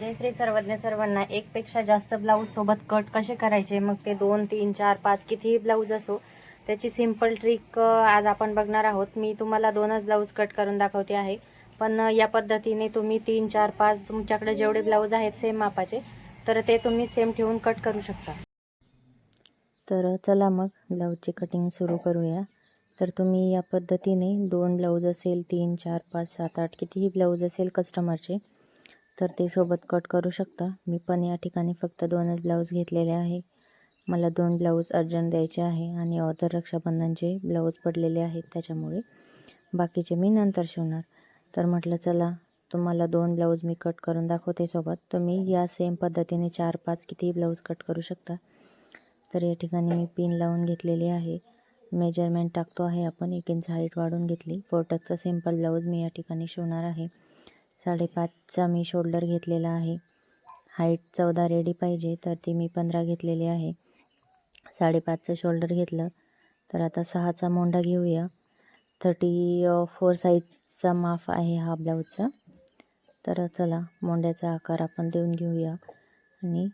जय श्री सर्वज्ञ सर्वांना एकपेक्षा जास्त ब्लाऊज सोबत कट कसे करायचे? मग ते दोन तीन चार पाच कितीही ब्लाऊज असो त्याची सिंपल ट्रिक आज आपण बघणार आहोत. मी तुम्हाला दोनच ब्लाऊज कट करून दाखवते आहे. पण या पद्धतीने तुम्ही तीन चार पाच तुमच्याकडे जेवढे ब्लाऊज आहेत सेम मापाचे तर ते तुम्ही सेम ठेवून कट करू शकता. तर चला मग ब्लाऊजची कटिंग सुरू करूया. तर तुम्ही या पद्धतीने दोन ब्लाऊज असेल तीन चार पाच सात आठ कितीही ब्लाऊज असेल कस्टमरचे तर ते सोबत कट करू शकता. मी पण या ठिकाणी फक्त दोनच ब्लाऊज घेतलेले आहे. मला दोन ब्लाऊज अर्जंट द्यायचे आहे आणि ऑदर रक्षाबंधनचे ब्लाऊज पडलेले आहेत त्याच्यामुळे. बाकीचे मी नंतर शिवणार. तर म्हटलं चला तुम्हाला दोन ब्लाऊज मी कट करून दाखवते सोबत. तुम्ही या सेम पद्धतीने चार पाच कितीही ब्लाऊज कट करू शकता. तर या ठिकाणी मी पिन लावून घेतलेली आहे. मेजरमेंट टाकतो आहे आपण. एक इंच हाईट वाढून घेतली. फोटकचा सिंपल ब्लाऊज मी या ठिकाणी शिवणार आहे. साडेपाचचा मी शोल्डर घेतलेला आहे. हाईट चौदा रेडी पाहिजे तर ती मी पंधरा घेतलेली आहे. साडेपाचचं शोल्डर घेतलं तर आता सहाचा मोंडा घेऊया. थर्टी फोर साईजचा माफ आहे हा ब्लाऊजचा. तर चला मोंड्याचा आकार आपण देऊन घेऊया. आणि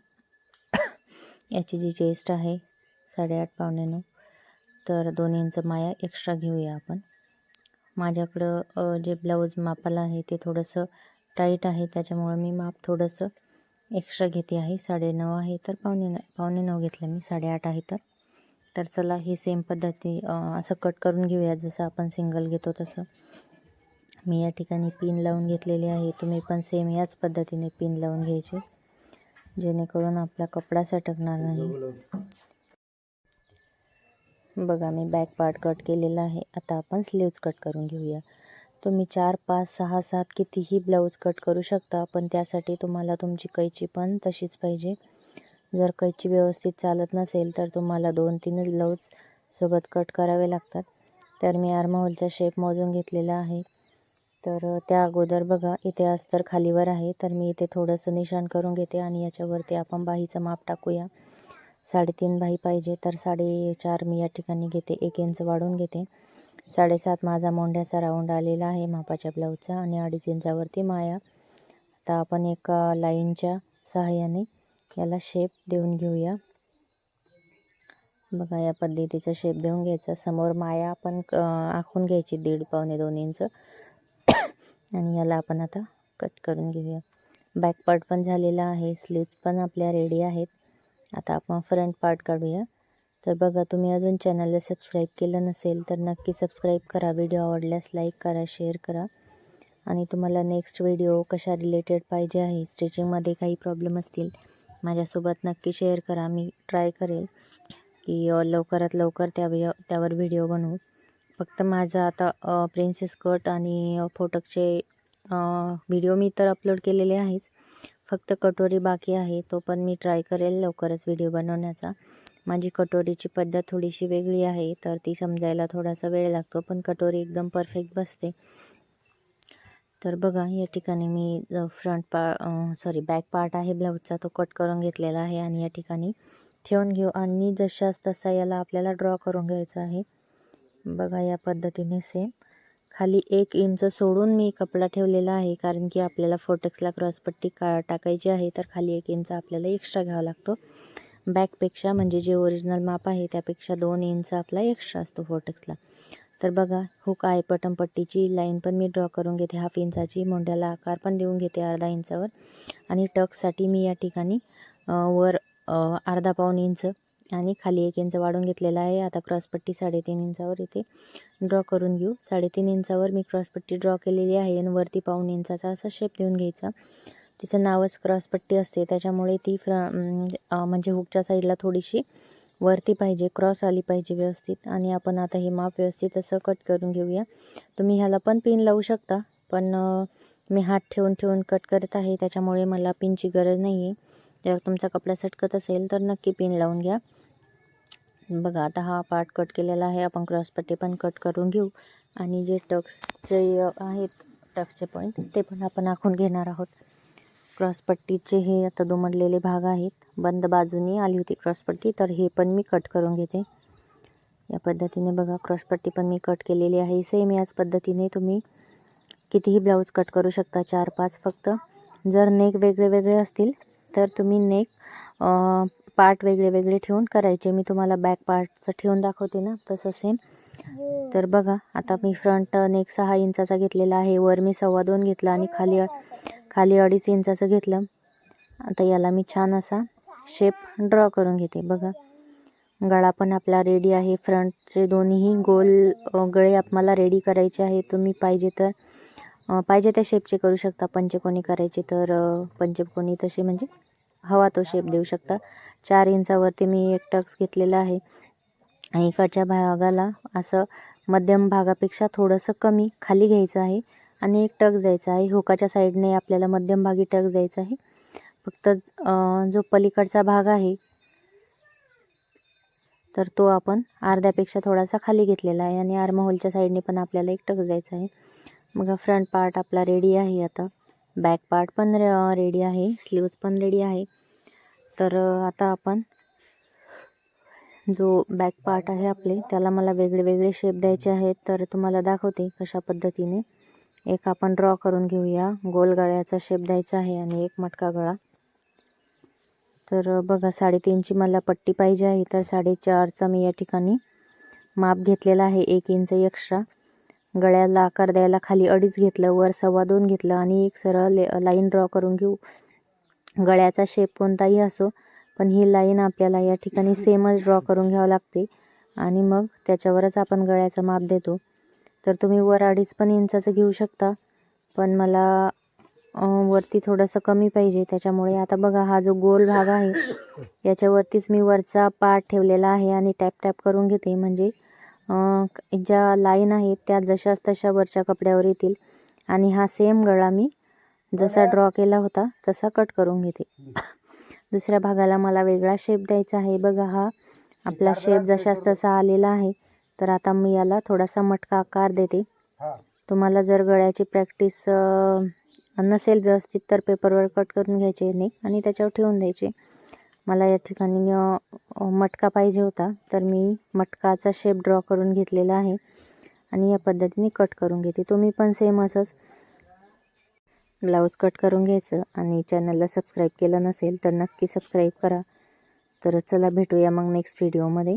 याची जी चेस्ट आहे साडेआठ पावणे नऊ तर दोन इंच माया एक्स्ट्रा घेऊया आपण. माझ्याकडं जे ब्लाऊज मापाला आहे ते थोडंसं टाईट आहे. त्याच्यामुळं मी माप थोडंसं एक्स्ट्रा घेते आहे. साडेनऊ आहे तर पावणे न पावणे नऊ घेतलं मी. साडेआठ आहे तर. तर चला ही सेम पद्धती असं कट करून घेऊया. जसं आपण सिंगल घेतो तसं. मी या ठिकाणी पिन लावून घेतलेली आहे. तुम्ही पण सेम याच पद्धतीने पिन लावून घ्यायचे. जेणेकरून आपला कपडा सटकणार नाही. बघा मी बॅक पार्ट कट केलेला आहे. आता आपण स्लीव्ज कट करून घेऊया. तुम्ही चार पाच सहा सात कितीही ब्लाऊज कट करू शकता पण त्यासाठी तुम्हाला तुमची कैची पण तशीच पाहिजे. जर कैची व्यवस्थित चालत नसेल तर तुम्हाला दोन तीनच ब्लाऊज सोबत कट करावे लागतात. तर मी आर्महोलचा शेप मोजून घेतलेला आहे. तर त्या अगोदर बघा इथे अस्तर खालीवर आहे. तर मी इथे थोडंसं निशाण करून घेते आणि याच्यावरती आपण बाहीचं माप टाकूया. साडेतीन बाही पाहिजे तर साडेचार मी या ठिकाणी घेते. एक इंच वाढून घेते. साडेसात माझा मोंढ्याचा राऊंड आलेला आहे मापाच्या ब्लाऊजचा आणि अडीच इंचावरती माया. आता आपण एका लाईनच्या सहाय्याने याला शेप देऊन घेऊया. बघा या पद्धतीचा शेप देऊन घ्यायचा. समोर माया आपण आखून घ्यायची दीड पावणे दोन इंच. आणि याला आपण आता कट करून घेऊया. बॅक पार्ट पण झालेला आहे. स्लीव्ज पण आपल्या रेडी आहेत. आता आपण फ्रंट पार्ट काढूया. तर बघा तुम्ही अजून चॅनलला सबस्क्राईब केलं नसेल तर नक्की सबस्क्राईब करा. व्हिडिओ आवडल्यास लाईक करा शेअर करा. आणि तुम्हाला नेक्स्ट व्हिडिओ कशा रिलेटेड पाहिजे आहे स्टिचिंगमध्ये काही प्रॉब्लेम असतील माझ्यासोबत नक्की शेअर करा. मी ट्राय करेल की लवकरात लवकर त्या त्यावर व्हिडिओ बनवू. फक्त माझा आता प्रिन्सेस कट आणि फोटकचे व्हिडिओ मी तर अपलोड केलेले आहेच. फक्त कटोरी बाकी आहे तो पण मी ट्राय करेल लवकरच व्हिडिओ बनवण्याचा. माझी कटोरीची पद्धत थोडीशी वेगळी आहे तर ती समजायला थोडासा वेळ लागतो पण कटोरी एकदम परफेक्ट बसते. तर बघा या ठिकाणी मी फ्रंट पा सॉरी बॅक पार्ट आहे ब्लाऊजचा तो कट करून घेतलेला आहे आणि या ठिकाणी ठेवून घेऊ. आणि जशाच तसा याला आपल्याला ड्रॉ करून घ्यायचा आहे. बघा या पद्धतीने सेम खाली एक इंच सोडून मी कपडा ठेवलेला आहे कारण की आपल्याला फोटेक्सला क्रॉसपट्टी का टाकायची आहे तर खाली एक इंच आपल्याला एक्स्ट्रा घ्यावा लागतो. बॅकपेक्षा म्हणजे जे ओरिजिनल माप आहे त्यापेक्षा दोन इंच आपला एक्स्ट्रा असतो फोटेक्सला तर बघा हुक आहे पटमपट्टीची लाईन पण मी ड्रॉ करून घेते हाफ इंचाची मोंढ्याला आकार पण देऊन घेते अर्धा इंचावर. आणि टक्ससाठी मी या ठिकाणी वर अर्धा पाऊण इंच आणि खाली एक इंच वाढून घेतलेला आहे. आता क्रॉसपट्टी साडेतीन इंचावर इथे ड्रॉ करून घेऊ. साडेतीन इंचावर मी क्रॉसपट्टी ड्रॉ केलेली आहे आणि वरती पाऊन इंचाचा असा शेप देऊन घ्यायचा. तिचं नावच क्रॉसपट्टी असते. त्याच्यामुळे ती फ्र म्हणजे हुकच्या साईडला थोडीशी वरती पाहिजे. क्रॉस आली पाहिजे व्यवस्थित. आणि आपण आता हे माप व्यवस्थित असं कट करून घेऊया. तुम्ही ह्याला पण पिन लावू शकता. पण मी हात ठेवून ठेवून कट करत आहे. त्याच्यामुळे मला पिनची गरज नाही आहे जर तुमचा कपडा सटकत असेल तर नक्की पिन लावून घ्या. बघा आता हा पार्ट कट केलेला आहे. आपण क्रॉसपट्टी पण कट करून घेऊ. आणि जे टक्सचे आहेत टक्सचे पॉईंट ते पण आपण आखून घेणार आहोत. क्रॉसपट्टीचे हे आता दुमडलेले भाग आहेत. बंद बाजूनी आली होती क्रॉसपट्टी तर हे पण मी कट करून घेते. या पद्धतीने बघा क्रॉसपट्टी पण मी कट केलेली आहे. सेम याच पद्धतीने तुम्ही कितीही ब्लाऊज कट करू शकता चार पाच फक्त. जर नेक वेगळे वेगळे असतील तर तुम्ही नेक पार्ट वेगळे वेगळे ठेवून करायचे. मी तुम्हाला बॅक पार्टचं ठेवून दाखवते ना तसं सेम तर बघा आता मी फ्रंट नेक सहा इंचाचा घेतलेला आहे. वर मी सव्वा दोन घेतला आणि खाली खाली अडीच इंचाचं घेतलं. आता याला मी छान असा शेप ड्रॉ करून घेते. बघा गळा पण आपला रेडी आहे. फ्रंटचे दोन्हीही गोल गळे आपल्याला रेडी करायचे आहे तुम्ही पाहिजे तर पाहिजे त्या शेपचे करू शकता. पंचकोनी करायची तर पंचकोनी तशी म्हणजे हवा तो शेप देऊ शकता. चार इंचावरती मी एक टक्स घेतलेला आहे. आणि इकडच्या भागाला असं मध्यम भागापेक्षा थोडंसं कमी खाली घ्यायचं आहे आणि एक टक्स द्यायचा आहे. हुकाच्या साईडने आपल्याला मध्यम भागी टक्स द्यायचा आहे. फक्त जो पलीकडचा भाग आहे तर तो आपण अर्ध्यापेक्षा थोडासा खाली घेतलेला आहे. आणि आर्महोलच्या साईडने पण आपल्याला एक टक्स द्यायचा आहे. मग फ्रंट पार्ट आपला रेडी आहे आता. बॅक पार्ट पण रे रेडी आहे. स्लीव्ज पण रेडी आहे. तर आता आपण जो बॅक पार्ट आहे आपले त्याला मला वेगळे वेगळे शेप द्यायचे आहेत. तर तुम्हाला दाखवते कशा पद्धतीने. एक आपण ड्रॉ करून घेऊया. गोल गळ्याचा शेप द्यायचा आहे आणि एक मटका गळा. तर बघा साडेतीनची मला पट्टी पाहिजे आहे. तर साडेचारचा मी या ठिकाणी माप घेतलेला आहे. एक इंच एक्स्ट्रा गळ्याला आकार द्यायला खाली अडीच घेतलं वर सव्वा दोन घेतलं आणि एक सरळ ले लाईन ड्रॉ करून घेऊ. गळ्याचा शेप कोणताही असो पण ही लाईन आपल्याला या ठिकाणी सेमच ड्रॉ करून घ्यावं लागते. आणि मग त्याच्यावरच आपण गळ्याचं माप देतो. तर तुम्ही वर अडीच पण इंचाचं घेऊ शकता पण मला वरती थोडंसं कमी पाहिजे. त्याच्यामुळे आता बघा हा जो गोल भाग आहे याच्यावरतीच मी वरचा पार्ट ठेवलेला आहे आणि टॅप टॅप करून घेते. म्हणजे ज्या लाईन आहेत त्या जशाच तशा वरच्या कपड्यावर येतील. आणि हा सेम गळा मी जसा ड्रॉ केला होता तसा कट करून घेते. दुसऱ्या भागाला मला वेगळा शेप द्यायचा आहे. बघा हा आपला शेप जशाच तसा आलेला आहे. तर आता मी याला थोडासा मटका आकार देते. तुम्हाला जर गळ्याची प्रॅक्टिस नसेल व्यवस्थित तर पेपरवर कट करून घ्यायचे नाही आणि त्याच्यावर ठेवून द्यायचे. मला या ठिकाणी मटका पाहिजे होता. तर मी मटकाचा शेप ड्रॉ करून घेतलेला आहे आणि या पद्धतीने कट करून घेते. तुम्ही पण सेम असंच ब्लाऊज कट करून घ्यायचं आणि चॅनलला सबस्क्राईब केलं नसेल तर नक्की सबस्क्राईब करा. तर चला भेटूया मग नेक्स्ट व्हिडिओमध्ये